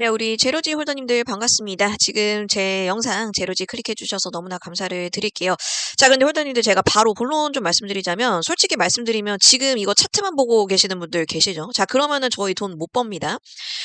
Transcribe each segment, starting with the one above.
네, 우리 제로지 홀더님들 반갑습니다. 지금 제 영상 제로지 클릭해 주셔서 너무나 감사를 드릴게요. 자, 근데 홀더님들 제가 바로 본론 좀 말씀드리자면 솔직히 말씀드리면 지금 이거 차트만 보고 계시는 분들 계시죠? 자, 그러면은 저희 돈 못 법니다.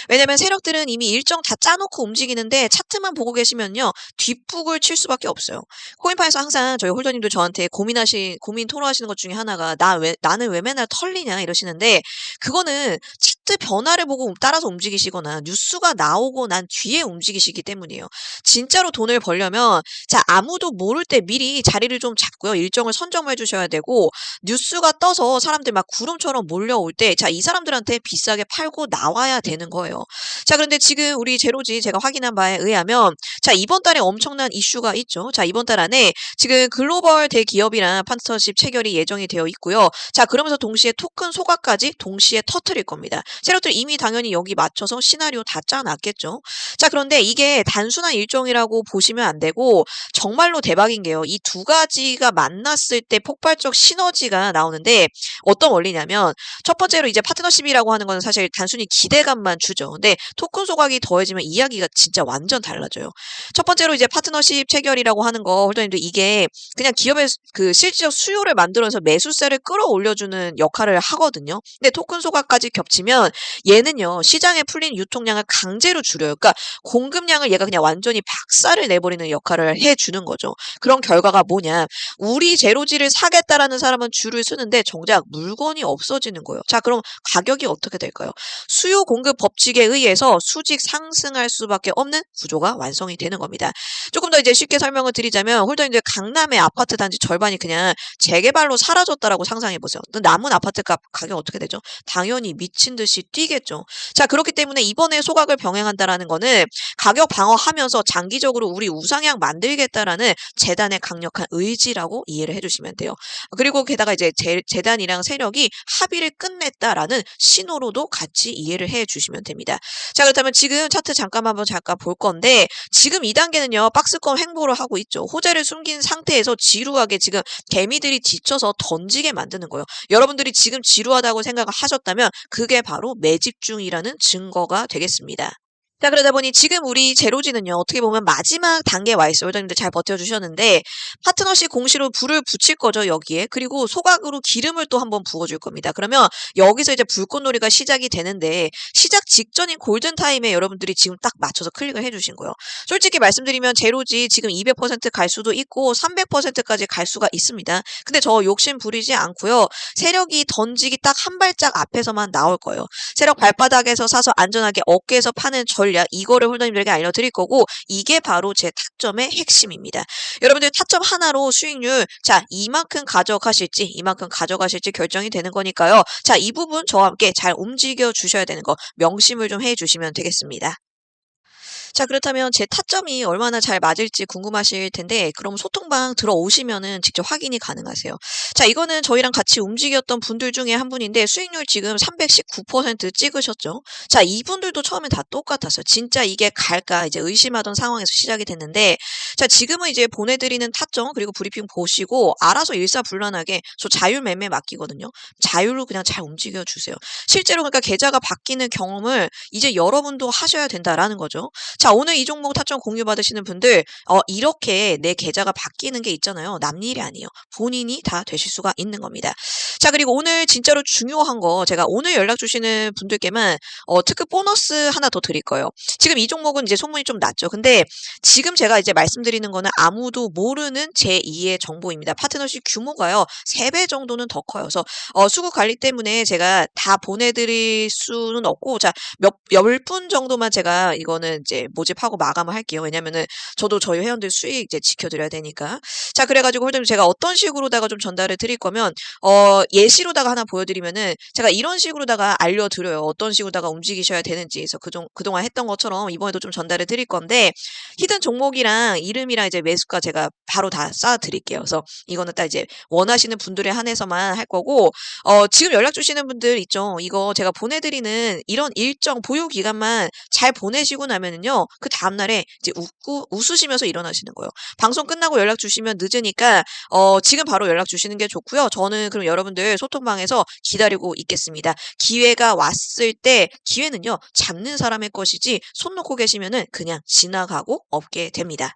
왜냐면 세력들은 이미 일정 다 짜놓고 움직이는데 차트만 보고 계시면요. 뒷북을 칠 수밖에 없어요. 코인파에서 항상 저희 홀더님들 저한테 고민하시, 고민 토로하시는 것 중에 하나가 나 왜, 나는 왜 맨날 털리냐 이러시는데 그거는 차 트 변화를 보고 따라서 움직이시거나 뉴스가 나오고 난 뒤에 움직이시기 때문이에요. 진짜로 돈을 벌려면 자 아무도 모를 때 미리 자리를 좀 잡고요. 일정을 선점해 주셔야 되고 뉴스가 떠서 사람들 막 구름처럼 몰려올 때 자 이 사람들한테 비싸게 팔고 나와야 되는 거예요. 자 그런데 지금 우리 제로지 제가 확인한 바에 의하면 자 이번 달에 엄청난 이슈가 있죠. 자 이번 달 안에 지금 글로벌 대기업이랑 파트너십 체결이 예정이 되어 있고요. 자 그러면서 동시에 토큰 소각까지 동시에 터트릴 겁니다. 세력들 이미 당연히 여기 맞춰서 시나리오 다 짜놨겠죠. 자 그런데 이게 단순한 일정이라고 보시면 안 되고 정말로 대박인 게요. 이 두 가지가 만났을 때 폭발적 시너지가 나오는데 어떤 원리냐면 첫 번째로 이제 파트너십이라고 하는 거는 사실 단순히 기대감만 주죠. 근데 토큰 소각이 더해지면 이야기가 진짜 완전 달라져요. 첫 번째로 이제 파트너십 체결이라고 하는 거 홀더님들 이게 그냥 기업의 그 실질적 수요를 만들어서 매수세를 끌어올려주는 역할을 하거든요. 근데 토큰 소각까지 겹치면 얘는요 시장에 풀린 유통량을 강제로 줄여요. 그러니까 공급량을 얘가 그냥 완전히 박살을 내버리는 역할을 해주는 거죠. 그런 결과가 뭐냐? 우리 제로지를 사겠다라는 사람은 줄을 서는데 정작 물건이 없어지는 거예요. 자, 그럼 가격이 어떻게 될까요? 수요 공급 법칙에 의해서 수직 상승할 수밖에 없는 구조가 완성이 되는 겁니다. 조금 더 이제 쉽게 설명을 드리자면 홀더님들 강남의 아파트 단지 절반이 그냥 재개발로 사라졌다라고 상상해 보세요. 남은 아파트 값 가격 어떻게 되죠? 당연히 미친 듯이 뛰겠죠. 자, 그렇기 때문에 이번에 소각을 병행한다라는 거는 가격 방어하면서 장기적으로 우리 우상향 만들겠다라는 재단의 강력한 의지라고 이해를 해주시면 돼요. 그리고 게다가 이제 재, 재단이랑 세력이 합의를 끝냈다라는 신호로도 같이 이해를 해주시면 됩니다. 자, 그렇다면 지금 차트 잠깐 한번 잠깐 볼 건데 지금 2단계는요 박스권 횡보를 하고 있죠. 호재를 숨긴 상태에서 지루하게 지금 개미들이 지쳐서 던지게 만드는 거예요. 여러분들이 지금 지루하다고 생각을 하셨다면 그게 바로 매집 중이라는 증거가 되겠습니다. 자, 그러다 보니 지금 우리 제로지는요, 어떻게 보면 마지막 단계에 와 있어요. 회장님들 잘 버텨주셨는데, 파트너십 공시로 불을 붙일 거죠, 여기에. 그리고 소각으로 기름을 또 한번 부어줄 겁니다. 그러면 여기서 이제 불꽃놀이가 시작이 되는데, 시작 직전인 골든타임에 여러분들이 지금 딱 맞춰서 클릭을 해주신 거예요. 솔직히 말씀드리면 제로지 지금 200%갈 수도 있고, 300%까지 갈 수가 있습니다. 근데 저 욕심 부리지 않고요. 세력이 던지기 딱 한 발짝 앞에서만 나올 거예요. 세력 발바닥에서 사서 안전하게 어깨에서 파는 전략 이거를 홀더님들에게 알려드릴 거고 이게 바로 제 타점의 핵심입니다. 여러분들 타점 하나로 수익률 자 이만큼 가져가실지 이만큼 가져가실지 결정이 되는 거니까요. 자 이 부분 저와 함께 잘 움직여 주셔야 되는 거 명심을 좀 해주시면 되겠습니다. 자, 그렇다면 제 타점이 얼마나 잘 맞을지 궁금하실 텐데, 그럼 소통방 들어오시면은 직접 확인이 가능하세요. 자, 이거는 저희랑 같이 움직였던 분들 중에 한 분인데, 수익률 지금 319% 찍으셨죠? 자, 이분들도 처음에 다 똑같았어요. 진짜 이게 갈까? 이제 의심하던 상황에서 시작이 됐는데, 자, 지금은 이제 보내드리는 타점, 그리고 브리핑 보시고, 알아서 일사불란하게 저 자율 매매 맡기거든요. 자율로 그냥 잘 움직여 주세요. 실제로 그러니까 계좌가 바뀌는 경험을 이제 여러분도 하셔야 된다라는 거죠. 자, 오늘 이 종목 타점 공유 받으시는 분들, 어, 이렇게 내 계좌가 바뀌는 게 있잖아요. 남일이 아니에요. 본인이 다 되실 수가 있는 겁니다. 자, 그리고 오늘 진짜로 중요한 거, 제가 오늘 연락 주시는 분들께만, 어, 특급 보너스 하나 더 드릴 거예요. 지금 이 종목은 이제 소문이 좀 났죠. 근데 지금 제가 이제 말씀드리는 거는 아무도 모르는 제2의 정보입니다. 파트너십 규모가요, 3배 정도는 더 커요. 그래서, 어, 수급 관리 때문에 제가 다 보내드릴 수는 없고, 자, 몇, 열분 정도만 제가 이거는 이제 모집하고 마감을 할게요. 왜냐면은 저도 저희 회원들 수익 이제 지켜드려야 되니까. 자, 그래가지고 홀더님 제가 어떤 식으로다가 좀 전달을 드릴 거면, 어, 예시로다가 하나 보여드리면은 제가 이런 식으로다가 알려드려요. 어떤 식으로다가 움직이셔야 되는지. 그래서 그동, 그동안 했던 것처럼 이번에도 좀 전달을 드릴 건데, 히든 종목이랑 이름이랑 이제 매수가 제가 바로 다 쌓아드릴게요. 그래서 이거는 딱 이제 원하시는 분들에 한해서만 할 거고, 어, 지금 연락 주시는 분들 있죠. 이거 제가 보내드리는 이런 일정 보유 기간만 잘 보내시고 나면은요, 하고요. 그 다음날에 이제 웃고 웃으시면서 일어나시는 거예요. 방송 끝나고 연락 주시면 늦으니까 어 지금 바로 연락 주시는 게 좋고요. 저는 그럼 여러분들 소통방에서 기다리고 있겠습니다. 기회가 왔을 때 기회는요. 잡는 사람의 것이지 손 놓고 계시면은 그냥 지나가고 없게 됩니다.